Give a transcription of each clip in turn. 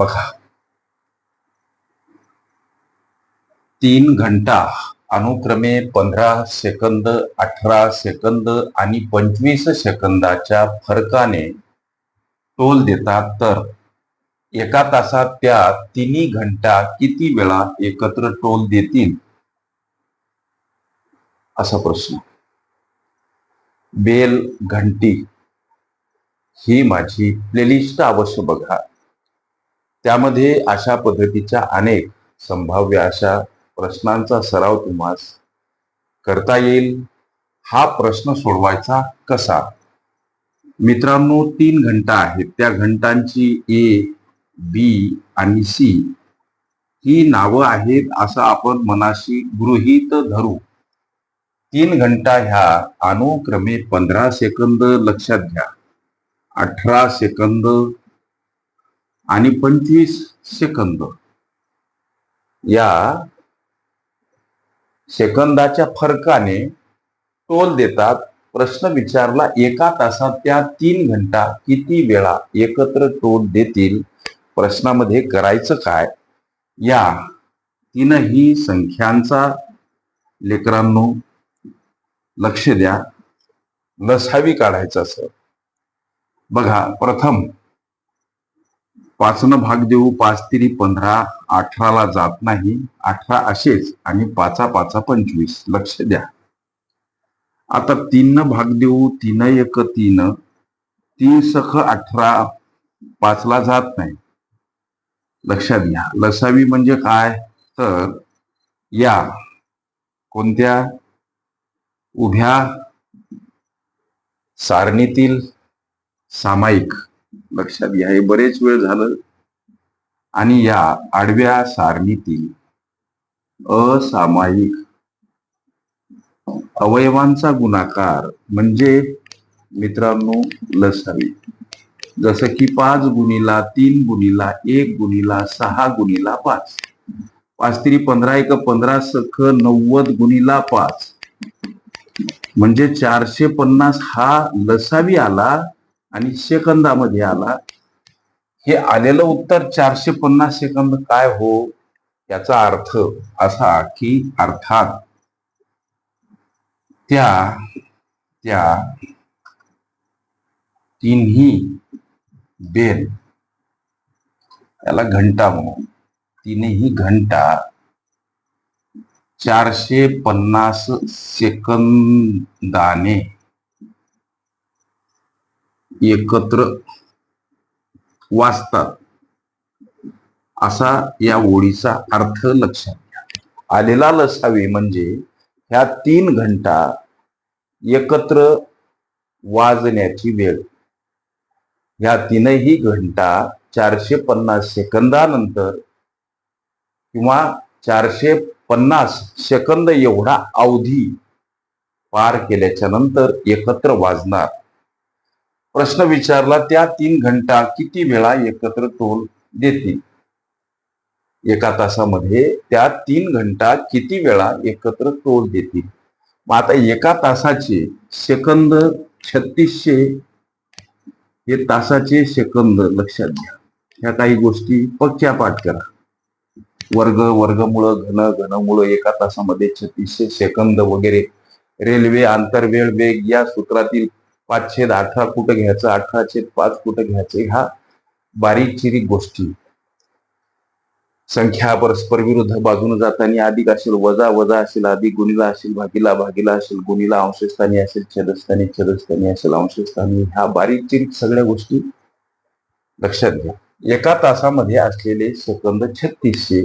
बघा. तीन घंटा अनुक्रमे पंधरा सेकंद अठरा सेकंद आणि पंचवीस सेकंदाच्या फरकाने टोल देतात तर एका तासात त्या तिन्ही घंटा किती वेळा एकत्र टोल देतील? असा प्रश्न. बेल घंटी ही माझी प्लेलिस्ट अवश्य बघा. त्यामध्ये अशा पद्धतीच्या अनेक संभाव्य अशा प्रश्नांचा सराव तुम्हाला करता येईल. हा प्रश्न सोडवायचा कसा? मित्रांनो तीन घंटा आहेत. त्या घंटांची ए बी आणि सी ही नावं आहेत असं आपण मनाशी गृहीत धरू. तीन घंटा ह्या अनुक्रमे पंधरा सेकंद लक्षात घ्या. अठरा सेकंद आणि पंचवीस सेकंद. या सेकंदाच्या फरकाने टोल देतात प्रश्न विचारला एका तासात त्या तीन घंटा किती वेळा एकत्र टोल देतील प्रश्नामध्ये करायचं काय? या तीनही संख्यांचा लेकरांनो लक्ष द्या. लसावी काढायचं असं. बघा प्रथम पाचनं भाग देऊ पाच तिरी पंधरा अठराला जात नाही अठरा असेच आणि पाचा पाचा पंचवीस. लक्ष द्या. आता तीन भाग देऊ तीन एक तीन. तीन सख अठरा पाचला जात नाही. लक्षात घ्या. लसावी म्हणजे काय? तर या. कोणत्या? उभ्या. सारणीतील सामायिक. लक्षात घ्या. हे बरेच वेळ झालं. आणि या आडव्या सारणीतील असामायिक अवयवांचा गुणाकार म्हणजे मित्रांनो लसावी. जसं की पाच गुणीला तीन गुणीला एक गुणीला सहा गुणीला पाच. पाच तरी पंधरा एक पंधरा सख नव्वद गुणीला पाच. म्हणजे चारशे पन्नास हा लसावी आला आणि सेकंदामध्ये आला. हे आलेलं उत्तर चारशे पन्नास सेकंद काय हो? याचा अर्थ असा की अर्थात त्या त्या तिन्ही बेल याला घंटा म्हणू. तिन्ही घंटा चारशे पन्नास सेकंदाने एकत्र वाचतात. असा या ओळीचा अर्थ लक्षात घ्या. आलेला लसावी म्हणजे ह्या तीन घंटा एकत्र वाजण्याची वेळ. ह्या तीनही घंटा चारशे पन्नास सेकंदानंतर किंवा चारशे पन्नास सेकंद एवढा अवधी पार केल्याच्यानंतर एकत्र वाजणार. प्रश्न विचारला त्या तीन घंटा किती वेळा एकत्र तोल देतील? एका तासामध्ये त्या तीन घंटा किती वेळा एकत्र तोल देतील? मग आता एका तासाचे सेकंद छत्तीसशे हे तासाचे सेकंद लक्षात घ्या. ह्या काही गोष्टी पक्क्या पाठ करा. वर्ग वर्गमुळं घन घनमुळं एका तासामध्ये छत्तीसशे सेकंद वगैरे. रेल्वे आंतरवेळ वेग या सूत्रातील पाचशे अठरा कुठं घ्यायचं अठराशे पाच कुठं घ्यायचं ह्या बारीक चिरीक गोष्टी. संख्या परस्पर विरुद्ध बाजून जाताना अधिक असेल वजा वजा असेल अधिक गुणीला असेल भागीला भागीला असेल गुणीला अंशस्थानी असेल छेदस्थानी छेदस्थानी असेल अंशस्थानी. ह्या बारीक चिरीक सगळ्या गोष्टी लक्षात घ्या. एका तासामध्ये असलेले सेकंद छत्तीसशे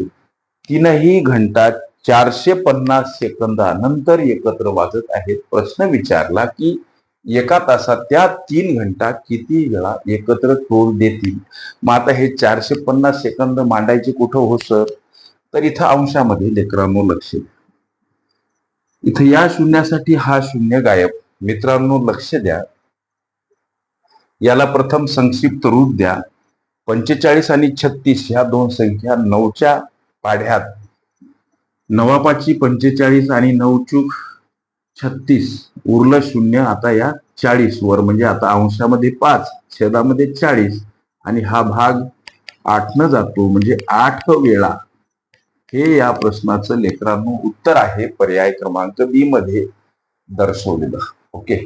तीनही घंटा चारशे पन्नास सेकंदानंतर एकत्र वाजत आहेत. प्रश्न विचारला की एका तासात त्या तीन घंटा किती वेळा एकत्र टोल देतील? मग आता हे चारशे पन्नास सेकंद मांडायचे कुठं हो सर? तर इथं अंशामध्ये लेकरांनो लक्ष द्या. इथं या शून्यासाठी हा शून्य गायब. मित्रांनो लक्ष द्या. याला प्रथम संक्षिप्त रूप द्या. पंचेचाळीस आणि छत्तीस ह्या दोन संख्या नऊच्या पाढ्यात. नवापाची पंचेचाळीस आणि नऊचूक छत्तीस. उरलं शून्य आता या चाळीस वर. म्हणजे आता अंशामध्ये पाच छेदामध्ये चाळीस. आणि हा भाग आठनं जातो म्हणजे आठ वेळा. हे या प्रश्नाचं लेकरांनो उत्तर आहे पर्याय क्रमांक बी मध्ये दर्शवलेलं. ओके?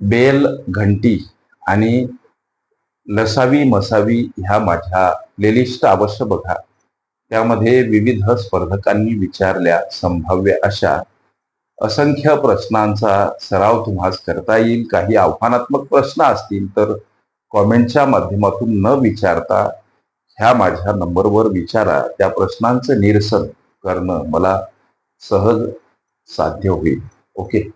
बेल घंटी आणि लसावी मसावी ह्या माझ्या प्लेलिस्ट अवश्य बघा. त्यामध्ये विविध स्पर्धकांनी विचारल्या संभाव्य अशा असंख्य प्रश्नांचा सराव तुम्हास करता येईल. काही आव्हानात्मक प्रश्न असतील तर कॉमेंटच्या माध्यमातून न विचारता ह्या माझ्या नंबरवर विचारा. त्या प्रश्नांचं निरसन करणं मला सहज साध्य होईल. ओके?